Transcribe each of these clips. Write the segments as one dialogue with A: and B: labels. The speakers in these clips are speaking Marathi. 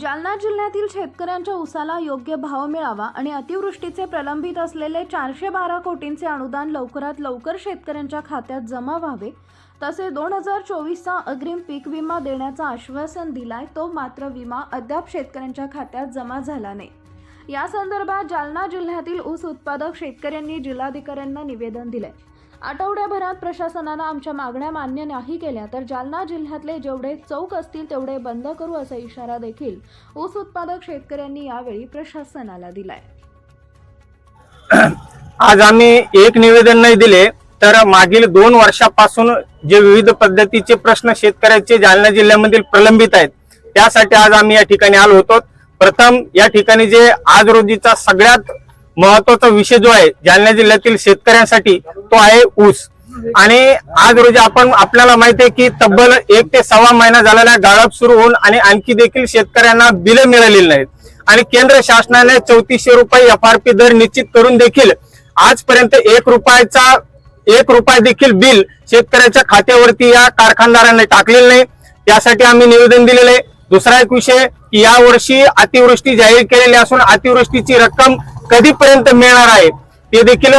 A: जालना जिल्ह्यातील शेतकऱ्यांच्या ऊसाला योग्य भाव मिळावा आणि अतिवृष्टीचे प्रलंबित असलेले चारशे बारा कोटींचे अनुदान लवकरात लवकर शेतकऱ्यांच्या खात्यात जमा व्हावे. तसे दोन हजार चोवीसचा अग्रिम पीक विमा देण्याचं आश्वासन दिलाय तो मात्र विमा अद्याप शेतकऱ्यांच्या खात्यात जमा झाला नाही. या संदर्भात जालना जिल्ह्यातील ऊस उत्पादक शेतकऱ्यांनी जिल्हाधिकाऱ्यांना निवेदन दिले आठवड्याभरात प्रशासनानं आमच्या मागण्या मान्य नाही केल्या तर जालना जिल्ह्यातले जेवढे चौक असतील तेवढे बंद करू असा इशारा देखील ऊस उत्पादक शेतकऱ्यांनी यावेळी प्रशासनाला दिलाय.
B: आज आम्ही एक निवेदन नाही दिले तर मागील दोन वर्षापासून जे विविध पद्धतीचे प्रश्न शेतकऱ्याचे जालना जिल्ह्यामधील प्रलंबित आहेत त्यासाठी आज आम्ही या ठिकाणी आलो होतो. प्रथम या ठिकाणी जे आज रोजीचा सगळ्यात महत्त्वाचा विषय जो आहे जालना जिल्ह्यातील शेतकऱ्यांसाठी तो आहे ऊस. आणि आज रोजी आपण आपल्याला माहिती आहे की तब्बल एक ते सव्वा महिना झालेला गाळप सुरू होऊन आणि आणखी देखील शेतकऱ्यांना बिले मिळालेली नाहीत. आणि केंद्र शासनाने चौतीसशे रुपये एफ आर पी दर निश्चित करून देखील आजपर्यंत एक रुपयाचा एक रुपया देखील बिल शेतकऱ्याच्या खात्यावरती या कारखानदारांनी टाकलेलं नाही. त्यासाठी आम्ही निवेदन दिलेलं आहे. दुसरा एक विषय की यावर्षी अतिवृष्टी जाहीर केलेली असून अतिवृष्टीची रक्कम कधीपर्यंत मिळणार आहे ते देखील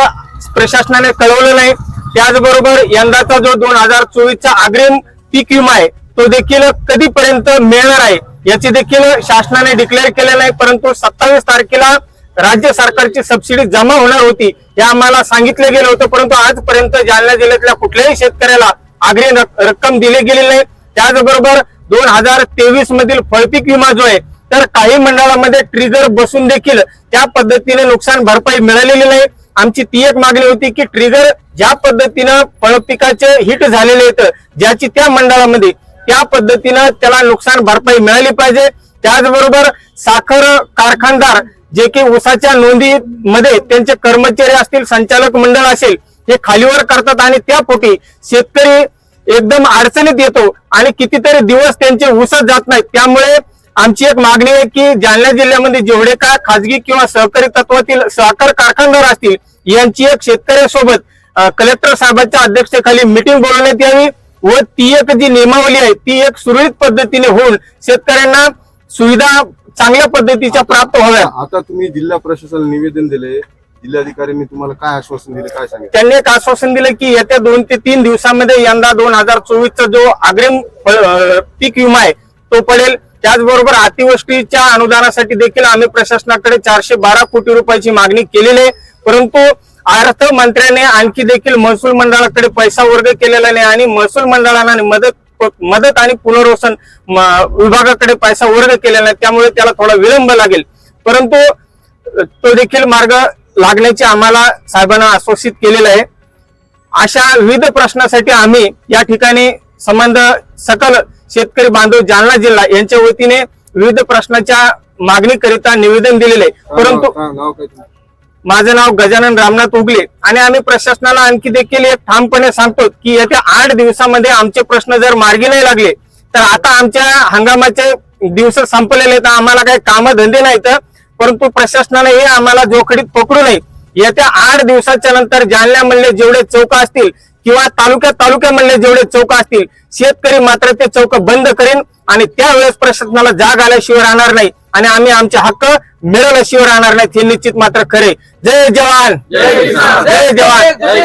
B: प्रशासनाने कळवलं नाही. त्याचबरोबर यंदाचा जो दोन हजार चोवीसचा अग्रिम पीक विमा आहे तो देखील कधीपर्यंत मिळणार आहे याची देखील शासनाने डिक्लेअर केले नाही. परंतु सत्तावीस तारखेला राज्य सरकारची सबसिडी जमा होणार होती हे आम्हाला सांगितलं गेलं होतं. परंतु आजपर्यंत जालना जिल्ह्यातल्या कुठल्याही शेतकऱ्याला अग्रिम रक- रक्कम दिली गेलेली नाही. त्याचबरोबर दोन हजार तेवीस मधील फळपीक विमा जो आहे तर काही मंडळामध्ये ट्रिगर बसून देखील त्या पद्धतीने नुकसान भरपाई मिळालेली नाही. आमची ती एक मागणी होती की ट्रिगर ज्या पद्धतीनं फळपिकाचे हिट झालेले आहेत ज्याची त्या मंडळामध्ये त्या पद्धतीनं त्याला नुकसान भरपाई मिळाली पाहिजे. त्याचबरोबर साखर कारखानदार जे की ऊसाच्या नोंदी मध्ये त्यांचे कर्मचारी असतील संचालक मंडळ असेल हे खालीवर करतात आणि त्या पोटी शेतकरी एकदम अडचणीत येतो आणि कितीतरी दिवस त्यांचे ऊसच जात नाहीत. त्यामुळे आमची एक मागणी आहे की जालना जिल्ह्यामध्ये जेवढे काय खाजगी किंवा सहकारी तत्वातील सहकार कारखानदार असतील यांची एक शेतकऱ्यासोबत कलेक्टर साहेबांच्या अध्यक्षतेखाली मिटिंग बोलवण्यात यावी व ती एक जी नियमावली आहे ती एक सुरळीत पद्धतीने होऊन शेतकऱ्यांना सुविधा चांगल्या पद्धतीच्या प्राप्त व्हाव्या
C: आता तुम्ही जिल्हा प्रशासनाला निवेदन दिले जिल्हाधिकाऱ्यांनी तुम्हाला काय आश्वासन दिले काय सांगितलं?
B: त्यांनी एक आश्वासन दिलं की येत्या दोन ते तीन दिवसामध्ये यंदा दोन हजार चोवीसचा जो अग्रिम पीक विमा आहे तो पडेल. त्याचबरोबर अतिवृष्टीच्या अनुदानासाठी देखील आम्ही प्रशासनाकडे चारशे बारा कोटी रुपयाची मागणी केलेली आहे. परंतु अर्थमंत्र्याने आणखी देखील महसूल मंडळाकडे पैसा वर्ग केलेला नाही आणि महसूल मंडळाने मदत मदत आणि पुनर्वसन म- विभागाकडे पैसा वर्ग केलेला नाही. त्यामुळे त्याला थोडा विलंब लागेल. परंतु तो देखील मार्ग लागण्याचे आम्हाला साहेबांना आश्वासित केलेलं आहे. अशा विविध प्रश्नासाठी आम्ही या ठिकाणी संबंध सकल शेतकरी बांधव जालना जिल्हा यांच्या वतीने विविध प्रश्नाच्या मागणीकरिता निवेदन दिलेले परंतु? माझं नाव गजानन रामनाथ उगले आणि आम्ही प्रशासनाला आणखी देखील एक ठामपणे सांगतो की येत्या आठ दिवसामध्ये आमचे प्रश्न जर मार्गी नाही लागले तर आता आमच्या हंगामाचे दिवस संपलेले आहेत. आम्हाला काही कामधंदे नाहीत. परंतु प्रशासनाने हे आम्हाला जोखडीत पकडू नये. येत्या आठ दिवसाच्या नंतर जालन्यामधले जेवढे चौक असतील किंवा तालुक्या तालुक्यामधले जेवढे चौक असतील शेतकरी मात्र ते चौक बंद करेन आणि त्यावेळेस प्रशासनाला जाग आल्याशिवाय राहणार नाही आणि आम्ही आमचे हक्क मिळवल्याशिवाय राहणार नाहीत हे निश्चित मात्र खरे. जय जवान! जय जवान!